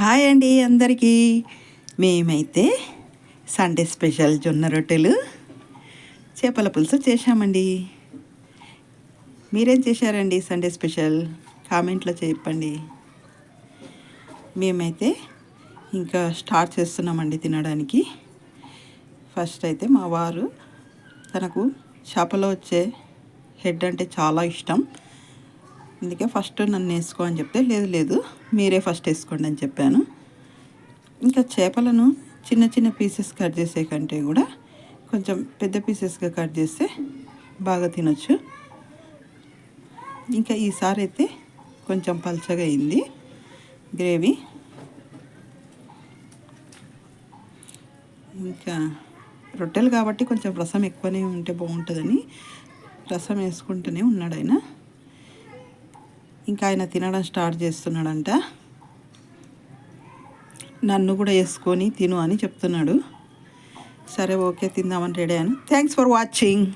Hi అండి అందరికీ. మేమైతే సండే స్పెషల్ జొన్న రొట్టెలు చేపల పులుసు చేశామండి. మీరేం చేశారండి సండే స్పెషల్? కామెంట్లో చెప్పండి. మేమైతే ఇంకా స్టార్ట్ చేస్తున్నామండి తినడానికి. ఫస్ట్ అయితే మా వారు తనకు చేపలో వచ్చే హెడ్ అంటే చాలా ఇష్టం. అందుకే ఫస్ట్ నన్ను వేసుకో అని చెప్తే లేదు లేదు మీరే ఫస్ట్ వేసుకోండి అని చెప్పాను. ఇంకా చేపలను చిన్న చిన్న పీసెస్ కట్ చేసే కంటే కూడా కొంచెం పెద్ద పీసెస్గా కట్ చేస్తే బాగా తినొచ్చు. ఇంకా ఈసారి అయితే కొంచెం పల్చగా అయింది గ్రేవీ. ఇంకా రొట్టెలు కాబట్టి కొంచెం రసం ఎక్కువనే ఉంటే బాగుంటుందని రసం వేసుకుంటూనే ఉన్నాడు ఆయన. ఇంకా ఆయన తినడం స్టార్ట్ చేస్తున్నాడంట. నన్ను కూడా వేసుకొని తిను అని చెప్తున్నాడు. సరే ఓకే తిందామని రెడీ అని థ్యాంక్స్ ఫర్ వాచింగ్